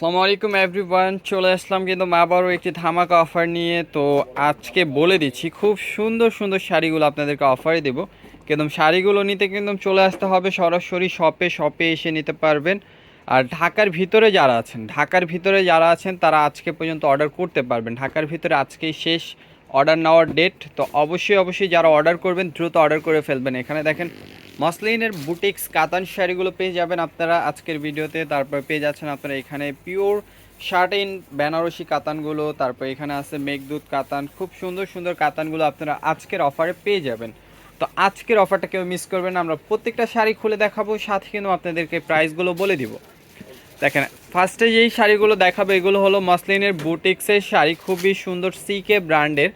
আসসালামু আলাইকুম এভরিওয়ান চলে আসলাম কিন্তু আবারও একটি ধামাকা অফার নিয়ে। তো আজকে বলে দিচ্ছি, খুব সুন্দর সুন্দর শাড়িগুলো আপনাদেরকে অফারে দেবো। কিন্তু শাড়িগুলো নিতে কিন্তু চলে আসতে হবে, সরাসরি শপে শপে এসে নিতে পারবেন। আর ঢাকার ভিতরে যারা আছেন, ঢাকার ভিতরে যারা আছেন, তারা আজকে পর্যন্ত অর্ডার করতে পারবেন। ঢাকার ভিতরে আজকেই শেষ। অর্ডার নেওয়ার ডেট তো অবশ্যই অবশ্যই যারা অর্ডার করবেন, দ্রুত অর্ডার করে ফেলবেন। এখানে দেখেন, মসলিনের বুটিক্স কাতান শাড়িগুলো পেয়ে যাবেন আপনারা আজকের ভিডিওতে। তারপর পেয়ে যাচ্ছেন আপনারা এখানে পিওর শার্টিন বেনারসি কাতানগুলো। তারপর এখানে আছে মেঘদূত কাতান। খুব সুন্দর সুন্দর কাতানগুলো আপনারা আজকের অফারে পেয়ে যাবেন। তো আজকের অফারটা কেউ মিস করবেন আমরা প্রত্যেকটা শাড়ি খুলে দেখাবো, সাথে কিন্তু আপনাদেরকে প্রাইসগুলো বলে দিব। দেখেন ফার্স্টে যেই শাড়িগুলো দেখাবো, এগুলো হলো মসলিনের বুটিক্সের শাড়ি, খুবই সুন্দর সিকে ব্র্যান্ডের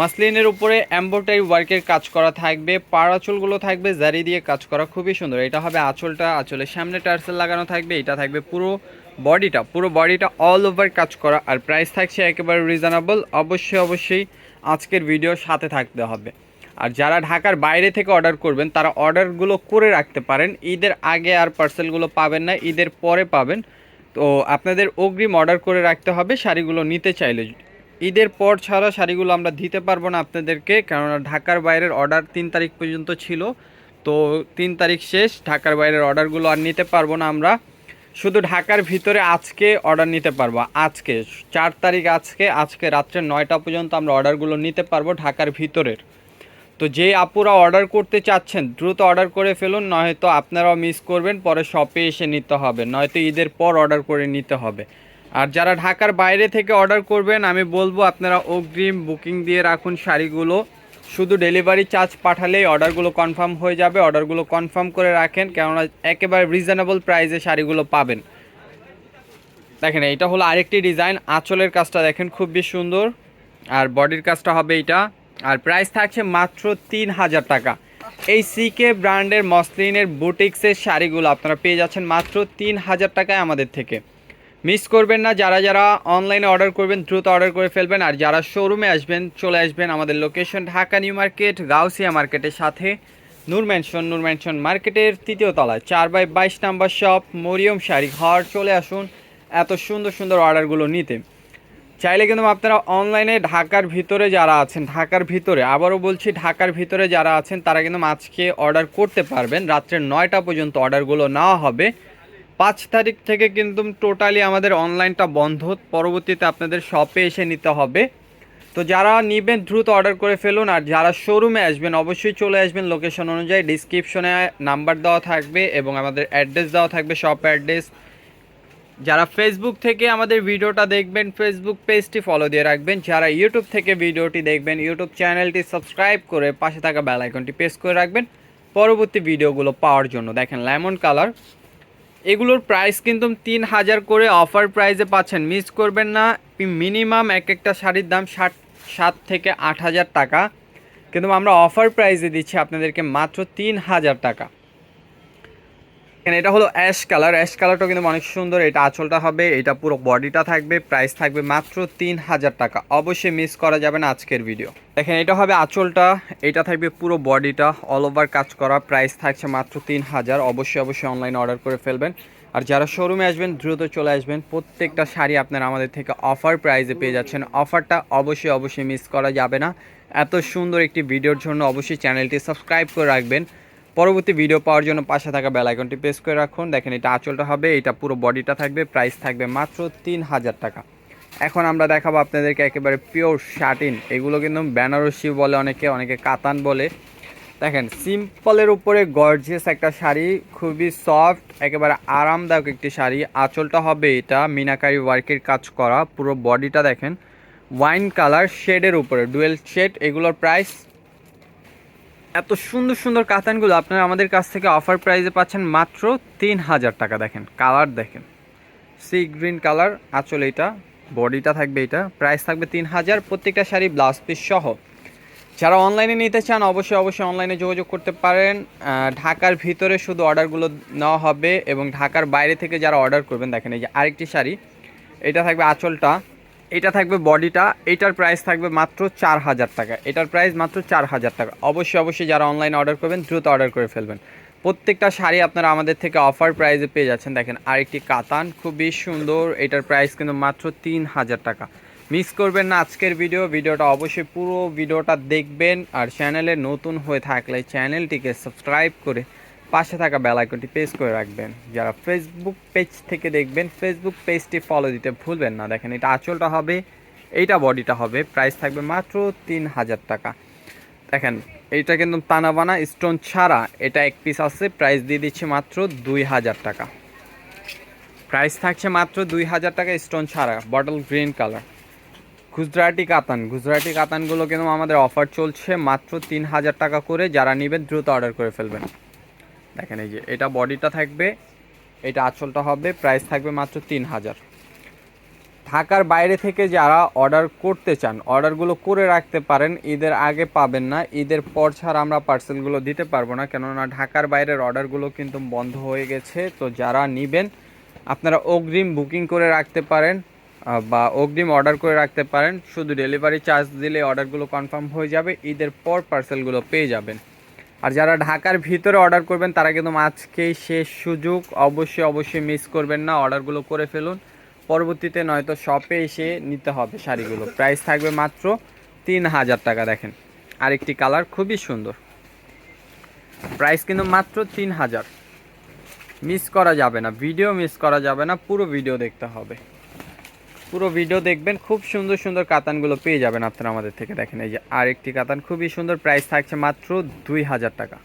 মাসলিনের উপরে এম্ব্রয়ডারি ওয়ার্কের কাজ করা থাকবে পার আঁচলগুলো থাকবে, জারি দিয়ে কাজ করা, খুবই সুন্দর। এটা হবে আঁচলটা আঁচলের সামনে টার্সেল লাগানো থাকবে, এটা থাকবে পুরো বডিটা পুরো বডিটা অল ওভার কাজ করা, আর প্রাইস থাকছে একেবারে রিজনেবল অবশ্যই অবশ্যই আজকের ভিডিওর সাথে থাকতে হবে। আর যারা ঢাকার বাইরে থেকে অর্ডার করবেন, তারা অর্ডারগুলো করে রাখতে পারেন। ঈদের আগে আর পার্সেলগুলো পাবেন না, ঈদের পরে পাবেন। তো আপনাদের অগ্রিম অর্ডার করে রাখতে হবে, শাড়িগুলো নিতে চাইলে। ঈদের পর ছাড়া শাড়িগুলো আমরা দিতে পারব না আপনাদেরকে, কেননা ঢাকার বাইরের অর্ডার তিন তারিখ পর্যন্ত ছিল। তো তিন তারিখ শেষ, ঢাকার বাইরের অর্ডারগুলো আর নিতে পারব না আমরা। শুধু ঢাকার ভিতরে আজকে অর্ডার নিতে পারব, আজকে। চার তারিখ আজকে আজকে রাত্রে নয়টা পর্যন্ত আমরা অর্ডারগুলো নিতে পারব ঢাকার ভিতরের। তো যে আপুরা অর্ডার করতে চাচ্ছেন, দ্রুত অর্ডার করে ফেলুন, নয়তো আপনারাও মিস করবেন, পরে শপে এসে নিতে হবে, নয়তো ঈদের পর অর্ডার করে নিতে হবে। আর যারা ঢাকার বাইরে থেকে অর্ডার করবেন, আমি বলব আপনারা অগ্রিম বুকিং দিয়ে রাখুন শাড়িগুলো। শুধু ডেলিভারি চার্জ পাঠালেই অর্ডারগুলো কনফার্ম হয়ে যাবে অর্ডারগুলো কনফার্ম করে রাখেন, কেননা একেবারে রিজনেবল প্রাইসে শাড়িগুলো পাবেন। দেখেন এটা হলো আরেকটি ডিজাইন আঁচলের কাজটা দেখেন খুব খুবই সুন্দর। আর বডির কাজটা হবে এইটা। আর প্রাইস থাকছে মাত্র তিন হাজার টাকা। এই সিকে ব্র্যান্ডের মসলিনের বুটিক্সের শাড়িগুলো আপনারা পেয়ে যাচ্ছেন মাত্র তিন হাজার টাকায় আমাদের থেকে। মিস করবেন না, যারা যারা অনলাইনে অর্ডার করবেন, দ্রুত অর্ডার করে ফেলবেন। আর যারা শোরুমে আসবেন, চলে আসবেন আমাদের location Dhaka new market Gausia মার্কেটের সাথে। নূর ম্যানশন নূর ম্যানশন মার্কেটের তৃতীয় তলায়। চার বাই বাইশ নাম্বার শপ মরিয়ম শাড়ি ঘর, চলে আসুন এত সুন্দর সুন্দর অর্ডারগুলো নিতে। চাইলে কিন্তু আপনারা অনলাইনে ঢাকার ভিতরে যারা আছেন, ঢাকার ভিতরে, আবারও বলছি ঢাকার ভিতরে যারা আছেন, তারা কিন্তু আজকে অর্ডার করতে পারবেন। রাত্রে নয়টা পর্যন্ত অর্ডারগুলো নেওয়া হবে। পাঁচ তারিখ থেকে কিন্তু টোটালি আমাদের অনলাইনটা বন্ধ। পরবর্তীতে আপনাদের শপে এসে নিতে হবে। তো যারা নেবেন, দ্রুত অর্ডার করে ফেলুন। আর যারা শোরুমে আসবেন, অবশ্যই চলে আসবেন। লোকেশন অনুযায়ী ডিসক্রিপশনে নাম্বার দেওয়া থাকবে এবং আমাদের অ্যাড্রেস দেওয়া থাকবে শপ অ্যাড্রেস যারা ফেসবুক থেকে আমাদের ভিডিওটা দেখবেন ফেসবুক পেজটি ফলো দিয়ে রাখবেন। যারা ইউটিউব থেকে ভিডিওটি দেখবেন ইউটিউব চ্যানেলটি সাবস্ক্রাইব করে পাশে থাকা বেল আইকনটি প্রেস করে রাখবেন পরবর্তী ভিডিওগুলো পাওয়ার জন্য। দেখেন লেমন কালার এগুলোর প্রাইস কিন্তু তিন হাজার করে অফার প্রাইসে পাচ্ছেন। মিস করবেন না। মিনিমাম এক একটা শাড়ির দাম ষাট, সাত থেকে আট হাজার টাকা। কিন্তু আমরা অফার প্রাইসে দিচ্ছি আপনাদেরকে মাত্র তিন হাজার টাকা। এটা হলো অ্যাশ কালার অ্যাশ কালারটা কিন্তু অনেক সুন্দর। এটা আঁচলটা হবে, এটা পুরো বডিটা থাকবে প্রাইস থাকবে মাত্র তিন হাজার টাকা। অবশ্যই মিস করা যাবে না আজকের ভিডিও দেখেন, এটা হবে আঁচলটা, এটা থাকবে পুরো বডিটা অল ওভার কাজ করা প্রাইস থাকছে মাত্র তিন হাজার। অবশ্যই অবশ্যই অনলাইনে অর্ডার করে ফেলবেন। আর যারা শোরুমে আসবেন, দ্রুত চলে আসবেন। প্রত্যেকটা শাড়ি আপনারা আমাদের থেকে অফার প্রাইসে পেয়ে যাচ্ছেন। অফারটা অবশ্যই অবশ্যই মিস করা যাবে না। এত সুন্দর একটি ভিডিওর জন্য অবশ্যই চ্যানেলটি সাবস্ক্রাইব করে রাখবেন। পরবর্তী ভিডিও পাওয়ার জন্য পাশে থাকা বেল আইকনটি প্রেস করে রাখুন। দেখেন এটা আঁচলটা হবে, এটা পুরো বডিটা থাকবে প্রাইস থাকবে মাত্র তিন হাজার টাকা। এখন আমরা দেখাবো আপনাদেরকে একেবারে পিওর শার্টিন এগুলো কিন্তু বেনারসি বলে অনেকে অনেকে কাতান বলে। দেখেন সিম্পলের উপরে গর্জিয়াস একটা শাড়ি, খুবই সফট একেবারে আরামদায়ক একটি শাড়ি। আঁচলটা হবে এটা, মিনাকারি ওয়ার্কের কাজ করা, পুরো বডিটা দেখেন। ওয়াইন কালার শেডের উপরে ডুয়েল শেড এগুলোর প্রাইস এত সুন্দর সুন্দর কাতানগুলো আপনারা আমাদের কাছ থেকে অফার প্রাইসে পাচ্ছেন মাত্র তিন হাজার টাকা দেখেন কালার দেখেন। সি গ্রিন কালার আঁচল এটা বডিটা থাকবে এটা প্রাইস থাকবে তিন হাজার প্রত্যেকটা শাড়ি ব্লাউজ পিস সহ। যারা অনলাইনে নিতে চান, অবশ্যই অবশ্যই অনলাইনে যোগাযোগ করতে পারেন। ঢাকার ভিতরে শুধু অর্ডারগুলো নেওয়া হবে এবং ঢাকার বাইরে থেকে যারা অর্ডার করবেন, দেখেন এই যে আরেকটি শাড়ি, এটা থাকবে আঁচলটা। এটা থাকবে বডিটা, এটার প্রাইস থাকবে মাত্র চার হাজার টাকা। এটার প্রাইস মাত্র চার হাজার টাকা। অবশ্যই অবশ্যই যারা অনলাইনে অর্ডার করবেন, দ্রুত অর্ডার করে ফেলবেন। প্রত্যেকটা শাড়ি আপনারা আমাদের থেকে অফার প্রাইসে পেয়ে যাচ্ছেন। দেখেন, আরেকটি কাতান, খুবই সুন্দর। এটার প্রাইস কিন্তু মাত্র তিন হাজার টাকা। মিস করবেন না আজকের ভিডিও ভিডিওটা অবশ্যই পুরো ভিডিওটা দেখবেন। আর চ্যানেলে নতুন হয়ে থাকলে চ্যানেলটিকে সাবস্ক্রাইব করে পাশে থাকা বেল আইকনটি প্রেস করে রাখবেন। যারা ফেসবুক পেজ থেকে দেখবেন ফেসবুক পেজটি ফলো দিতে ভুলবেন না। দেখেন, এটা আঁচলটা হবে, এইটা বডিটা হবে। প্রাইস থাকবে মাত্র তিন হাজার টাকা। দেখেন, এইটা কিন্তু তানাবানা স্টোন ছাড়া এটা এক পিস আছে। প্রাইস দিয়ে দিচ্ছি মাত্র দুই হাজার টাকা। প্রাইস থাকছে মাত্র দুই হাজার টাকা স্টোন ছাড়া। বটল গ্রিন কালার গুজরাটি কাতান। গুজরাটি কাতানগুলো কিন্তু আমাদের অফার চলছে মাত্র তিন হাজার টাকা করে। যারা নেবেন, দ্রুত অর্ডার করে ফেলবেন। দেখেন এই যে, এটা বডিটা থাকবে, এটা আঁচলটা হবে প্রাইস থাকবে মাত্র তিন হাজার। ঢাকার বাইরে থেকে যারা অর্ডার করতে চান অর্ডারগুলো করে রাখতে পারেন, ঈদের আগে পাবেন না, ঈদের পর ছাড়া আমরা পার্সেলগুলো দিতে পারব না, কেননা ঢাকার বাইরের অর্ডারগুলো কিন্তু বন্ধ হয়ে গেছে। তো যারা নেবেন, আপনারা অগ্রিম বুকিং করে রাখতে পারেন বা অগ্রিম অর্ডার করে রাখতে পারেন। শুধু ডেলিভারি চার্জ দিলে অর্ডারগুলো কনফার্ম হয়ে যাবে, ঈদের পর পার্সেলগুলো পেয়ে যাবেন। আর যারা ঢাকার ভিতরে অর্ডার করবেন, তারা কিন্তু আজকেই শেষ সুযোগ। অবশ্যই অবশ্যই মিস করবেন না, অর্ডারগুলো করে ফেলুন। পরবর্তীতে নয়তো শপে এসে নিতে হবে শাড়িগুলো। প্রাইস থাকবে মাত্র তিন হাজার টাকা, দেখেন। আরেকটি কালার খুবই সুন্দর। প্রাইস কিন্তু মাত্র তিন হাজার। মিস করা যাবে না, ভিডিও মিস করা যাবে না, পুরো ভিডিও দেখতে হবে। পুরো ভিডিও দেখবেন, খুব সুন্দর সুন্দর কাতানগুলো পেয়ে যাবেন আপনারা আমাদের থেকে। দেখেন, এই যে আরেকটি কাতান, খুবই সুন্দর প্রাইস থাকছে মাত্র দুই হাজার টাকা।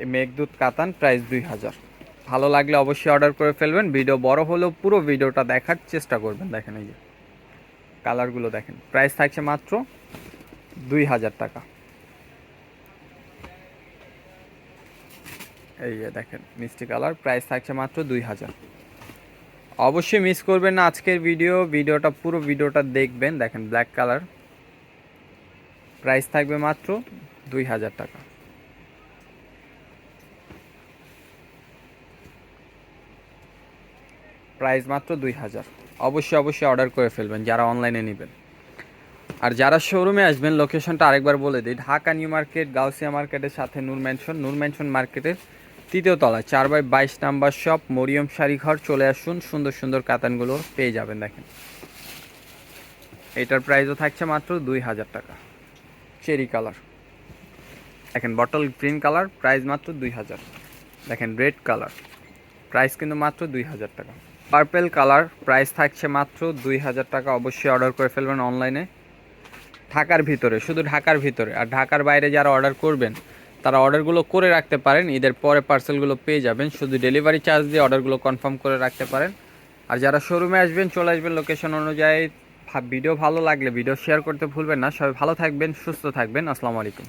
এই মেঘদূত কাতান প্রাইস দুই হাজার। ভালো লাগলে অবশ্যই অর্ডার করে ফেলবেন। ভিডিও বড় হলেও পুরো ভিডিওটা দেখার চেষ্টা করবেন। দেখেন, এই যে কালারগুলো দেখেন প্রাইস থাকছে মাত্র দুই হাজার টাকা। এই যে দেখেন, মিষ্টি কালার প্রাইস থাকছে মাত্র দুই হাজার। অবশ্যই মিস করবেন না আজকের ভিডিও ভিডিওটা পুরো ভিডিওটা দেখবেন। দেখেন ব্ল্যাক কালার প্রাইস থাকবে মাত্র দুই হাজার টাকা। প্রাইস মাত্র দুই হাজার। অবশ্যই অবশ্যই অর্ডার করে ফেলবেন, যারা অনলাইনে নেবেন। আর যারা শোরুমে আসবেন লোকেশনটা আরেকবার বলে দিই। ঢাকা নিউ মার্কেট, গাউসিয়া মার্কেটের সাথে নূর ম্যানশন নূর ম্যানশন মার্কেটের তৃতীয় তলায় চার বাই বাইশ নাম্বার শপ মরিয়ম শাড়ি ঘর, চলে আসুন, সুন্দর সুন্দর কাতানগুলো পেয়ে যাবেন, দেখেন। এটার প্রাইসও থাকছে মাত্র দুই হাজার টাকা। চেরি কালার দেখেন বটল গ্রিন কালার প্রাইস মাত্র দুই হাজার। দেখেন রেড কালার প্রাইস কিন্তু মাত্র দুই হাজার টাকা। পার্পেল কালার প্রাইস থাকছে মাত্র দুই হাজার টাকা। অবশ্যই অর্ডার করে ফেলবেন অনলাইনে ঢাকার ভিতরে, শুধু ঢাকার ভিতরে। আর ঢাকার বাইরে যারা অর্ডার করবেন তারা অর্ডারগুলো করে রাখতে পারেন, ঈদের পরে পার্সেলগুলো পেয়ে যাবেন। শুধু ডেলিভারি চার্জ দিয়ে অর্ডারগুলো কনফার্ম করে রাখতে পারেন। আর যারা শোরুমে আসবেন, চলে আসবেন লোকেশন অনুযায়ী। ভিডিও ভালো লাগলে, ভিডিও শেয়ার করতে ভুলবেন না। সবাই ভালো থাকবেন, সুস্থ থাকবেন। আসসালামু আলাইকুম।